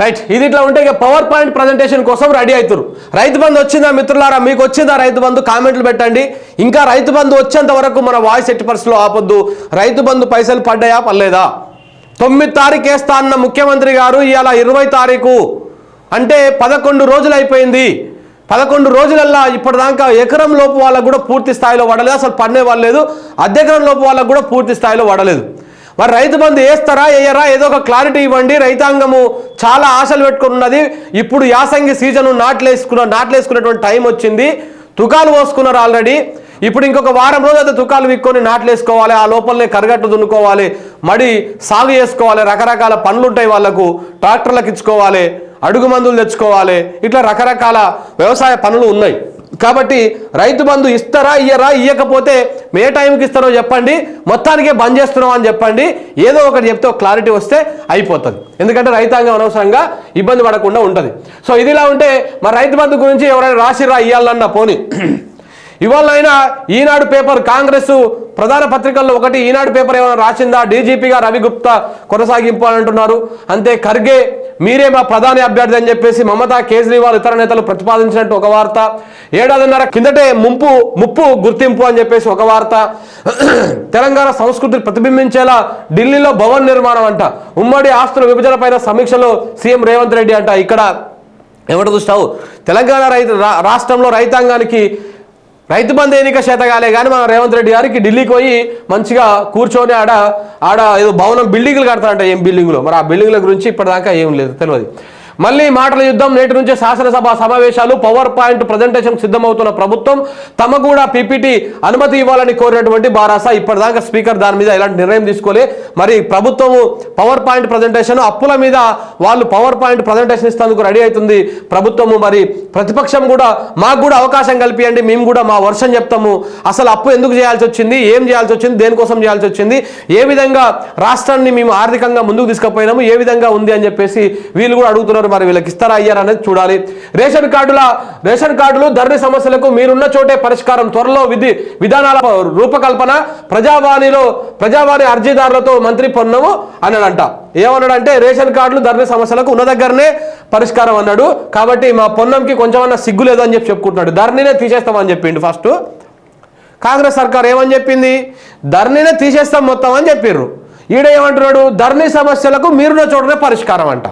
Right ఇది ఇట్లా ఉంటే ఇక పవర్ పాయింట్ ప్రజెంటేషన్ కోసం రెడీ అవుతారు రైతు బంధు వచ్చిందా మిత్రులారా? మీకు వచ్చిందా రైతు బంధు? కామెంట్లు పెట్టండి. ఇంకా రైతు బంధు వచ్చేంత వరకు మన వాయిస్ ఎట్టి పరిస్థితిలో ఆపొద్దు. రైతు బంధు పైసలు పడ్డాయా? పర్లేదా తొమ్మిది తారీఖు వేస్తా అన్న ముఖ్యమంత్రి గారు ఇవాళ ఇరవై తారీఖు. అంటే పదకొండు రోజులు అయిపోయింది. పదకొండు రోజులల్లా ఇప్పటిదాకా ఎకరం లోపు వాళ్ళకు కూడా పూర్తి స్థాయిలో పడలేదు అసలు పన్నే వాళ్ళలేదు అద్దెకరం లోపు వాళ్ళకు కూడా పూర్తి స్థాయిలో పడలేదు మరి రైతు బంధు వేస్తారా వేయరా ఏదో ఒక క్లారిటీ ఇవ్వండి. రైతాంగము చాలా ఆశలు పెట్టుకుని ఉన్నది. ఇప్పుడు యాసంగి సీజన్ నాట్లేసుకున్న నాట్లేసుకునేటువంటి టైం వచ్చింది. తుకాలు పోసుకున్నారు ఆల్రెడీ. ఇప్పుడు ఇంకొక వారం రోజు అయితే తుకాలు విక్కొని నాట్లేసుకోవాలి. ఆ లోపలనే కరగట్టు దున్నుకోవాలి. మడి సాగు చేసుకోవాలి. రకరకాల పనులు ఉంటాయి వాళ్ళకు. ట్రాక్టర్లకు ఇచ్చుకోవాలి. అడుగు మందులు తెచ్చుకోవాలి. ఇట్లా రకరకాల వ్యవసాయ పనులు ఉన్నాయి. కాబట్టి రైతు బంధు ఇస్తారా ఇయ్యరా ఇయ్యకపోతే ఏ టైంకి ఇస్తారో చెప్పండి మొత్తానికే బంద్ చేస్తున్నాం అని చెప్పండి. ఏదో ఒకటి చెప్తే క్లారిటీ వస్తే అయిపోతుంది. ఎందుకంటే రైతాంగం అనవసరంగా ఇబ్బంది పడకుండా ఉంటుంది. సో ఇదిలా ఉంటే మరి రైతు బంధు గురించి ఎవరైనా రాసిరా ఇయ్యాలన్న పోనీ. ఇవాళ అయినా ఈనాడు పేపర్ కాంగ్రెస్ ప్రధాన పత్రికల్లో ఒకటి ఈనాడు పేపర్ ఏమైనా రాసిందా? డీజీపీగా రవిగుప్తా కొనసాగింపు అని అంటున్నారు. అంతే ఖర్గే మీరే మా ప్రధాని అభ్యర్థి అని చెప్పేసి మమతా కేజ్రీవాల్ ఇతర నేతలు ప్రతిపాదించినట్టు ఒక వార్త. ఏడాదిన్నర కిందటే ముంపు ముప్పు గుర్తింపు అని చెప్పేసి ఒక వార్త. తెలంగాణ సంస్కృతిని ప్రతిబింబించేలా ఢిల్లీలో భవన్ నిర్మాణం అంట. ఉమ్మడి ఆస్తుల విభజనపైన సమీక్షలో సీఎం రేవంత్ రెడ్డి అంట. ఇక్కడ ఎవరు చూస్తావు? తెలంగాణ రైతు రా- రాష్ట్రంలో రైతాంగానికి రైతు బంధు ఎన్నిక చేతగాలే కానీ మన రేవంత్ రెడ్డి గారికి ఢిల్లీకి పోయి మంచిగా కూర్చొని ఆడ ఆడ ఏదో భవనం బిల్డింగ్లు కడతారంట ఏం బిల్డింగ్లో. మరి ఆ బిల్డింగ్ల గురించి ఇప్పటిదాకా ఏం లేదు తెలియదు మళ్ళీ మాటల యుద్ధం నేటి నుంచే శాసనసభ సమావేశాలు పవర్ పాయింట్ ప్రజెంటేషన్ సిద్ధమవుతున్న ప్రభుత్వం తమ కూడా పీపీటీ అనుమతి ఇవ్వాలని కోరినటువంటి బారాసా ఇప్పటిదాకా స్పీకర్ దాని మీద ఎలాంటి నిర్ణయం తీసుకోలే. మరి ప్రభుత్వము పవర్ పాయింట్ ప్రజెంటేషన్ అప్పుల మీద వాళ్ళు పవర్ పాయింట్ ప్రజెంటేషన్ ఇస్తేందుకు రెడీ అవుతుంది. ప్రభుత్వము మరి ప్రతిపక్షం కూడా మాకు కూడా అవకాశం కల్పియండి. మేము కూడా మా వర్షం చెప్తాము. అసలు అప్పు ఎందుకు చేయాల్సి వచ్చింది? ఏం చేయాల్సి వచ్చింది? దేనికోసం చేయాల్సి వచ్చింది? ఏ విధంగా రాష్ట్రాన్ని మేము ఆర్థికంగా ముందుకు తీసుకుపోయినాము? ఏ విధంగా ఉంది అని చెప్పేసి వీళ్ళు కూడా అడుగుతున్నారు. మరి వీళ్ళకి ఇస్తారా అయ్యారా అనేది చూడాలి. రేషన్ కార్డుల రేషన్ కార్డులు ధరణి సమస్యలకు మీరున్న చోటే పరిష్కారం. త్వరలో విధి విధానాల రూపకల్పన ప్రజావాణిలో ప్రజావాణి అర్జీదారులతో మంత్రి పొన్నము అన్నాడంట. ఏమన్నాడంటే రేషన్ కార్డులు ధరణి సమస్యలకు ఉన్న దగ్గరనే పరిష్కారం అన్నాడు. కాబట్టి మా పొన్నంకి కొంచెమన్నా సిగ్గు లేదని చెప్పి చెప్పుకుంటున్నాడు. ధర్నీనే తీసేస్తామని చెప్పిండు ఫస్ట్. కాంగ్రెస్ సర్కార్ ఏమని చెప్పింది? ధర్నీనే తీసేస్తాం మొత్తం అని చెప్పిర్రు. ఈడ ఏమంటున్నాడు? ధర్నీ సమస్యలకు మీరున్న చోటనే పరిష్కారం అంట.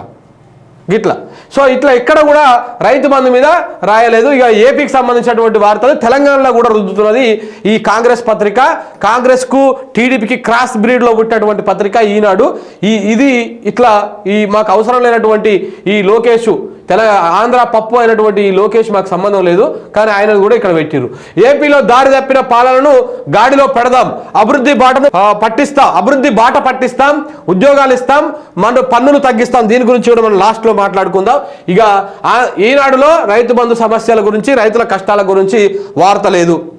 గిట్లా. సో ఇట్లా ఇక్కడ కూడా రైతు బంధు మీద రాయలేదు. ఇక ఏపీకి సంబంధించినటువంటి వార్తలు తెలంగాణలో కూడా రుద్దుతున్నది ఈ కాంగ్రెస్ పత్రిక. కాంగ్రెస్కు టీడీపీకి క్రాస్ బ్రీడ్లో పుట్టినటువంటి పత్రిక ఈనాడు. ఈ ఇది ఇట్లా ఈ మాకు అవసరం లేనటువంటి ఈ లోకేష్ తెల ఆంధ్ర పప్పు అయినటువంటి ఈ లోకేష్ మాకు సంబంధం లేదు. కానీ ఆయన కూడా ఇక్కడ పెట్టిరు ఏపీలో దారి తప్పిన పాలనను గాడిలో పెడదాం. అభివృద్ధి బాటను పట్టిస్తాం అభివృద్ధి బాట పట్టిస్తాం ఉద్యోగాలు ఇస్తాం మన పన్నులు తగ్గిస్తాం. దీని గురించి కూడా మనం లాస్ట్లో మాట్లాడుకుందాం. ఇక ఆ- ఈనాడులో రైతు బంధు సమస్యల గురించి రైతుల కష్టాల గురించి వార్త లేదు.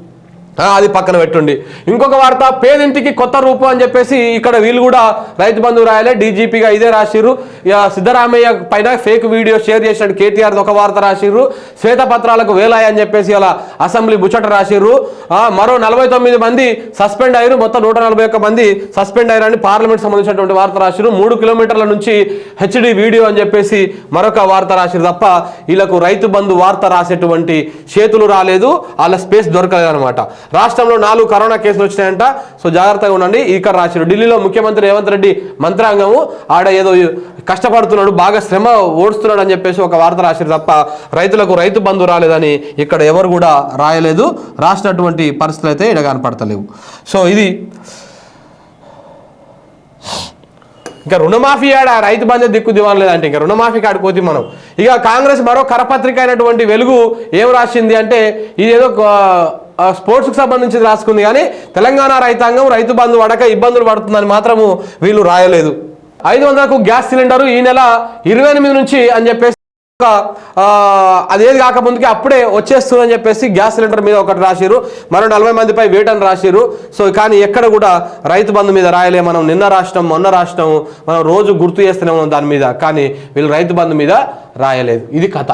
అది పక్కన పెట్టుండి. ఇంకొక వార్త పేదింటికి కొత్త రూపం అని చెప్పేసి ఇక్కడ వీళ్ళు కూడా రైతు బంధు రాయలే డీజీపీగా ఇదే రాసిర్రు. ఇక సిద్ధరామయ్య పైన ఫేక్ వీడియో షేర్ చేసినట్టు కేటీఆర్ ఒక వార్త రాసిర్రు. శ్వేతపత్రాలకు వేలాయి అని చెప్పేసి అలా అసెంబ్లీ బుచ్చట రాసిర్రు. మరో నలభై తొమ్మిది మంది సస్పెండ్ అయ్యారు. మొత్తం నూట నలభై ఒక్క మంది సస్పెండ్ అయ్యారని పార్లమెంట్ సంబంధించినటువంటి వార్త రాసిర్రు. మూడు కిలోమీటర్ల నుంచి హెచ్డి వీడియో అని చెప్పేసి మరొక వార్త రాసిరు తప్ప వీళ్ళకు రైతు బంధు వార్త రాసేటువంటి చేతులు రాలేదు. వాళ్ళ స్పేస్ దొరకలేదు అనమాట రాష్ట్రంలో నాలుగు కరోనా కేసులు వచ్చినాయంట. సో జాగ్రత్తగా ఉండండి. ఇక్కడ రాశారు ఢిల్లీలో ముఖ్యమంత్రి రేవంత్ రెడ్డి మంత్రాంగము. ఆడ ఏదో కష్టపడుతున్నాడు బాగా శ్రమ ఓడుస్తున్నాడు అని చెప్పేసి ఒక వార్త రాశారు తప్ప రైతులకు రైతు బంధు రాలేదని ఇక్కడ ఎవరు కూడా రాయలేదు. రాసినటువంటి పరిస్థితులు అయితే ఇక్కడ కనపడతలేవు. సో ఇది ఇంకా రుణమాఫీ ఆడ రైతు బంధు దిక్కు దివాన్ లేదంటే ఇంకా రుణమాఫీ కాడికి పోతే మనం. ఇక కాంగ్రెస్ మరో కరపత్రిక అయినటువంటి వెలుగు ఏం రాసింది అంటే ఇదేదో స్పోర్ట్స్కి సంబంధించి రాసుకుంది కానీ తెలంగాణ రైతాంగం రైతు బంధు పడక ఇబ్బందులు పడుతుందని మాత్రము వీళ్ళు రాయలేదు. ఐదు వందలకు గ్యాస్ సిలిండరు ఈ నెల ఇరవై ఎనిమిది నుంచి అని చెప్పేసి ఒక, అదేది కాకముందుకే అప్పుడే వచ్చేస్తుందని చెప్పేసి గ్యాస్ సిలిండర్ మీద ఒకటి రాసిరు మరో నలభై మందిపై వేటని రాసిరు సో కానీ ఎక్కడ కూడా రైతు బంధు మీద రాయలే. మనం నిన్న రాష్ట్రం మొన్న రాష్ట్రం మనం రోజు గుర్తు చేస్తూనే ఉన్నాం దాని మీద. కానీ వీళ్ళు రైతు బంధు మీద రాయలేదు. ఇది కథ.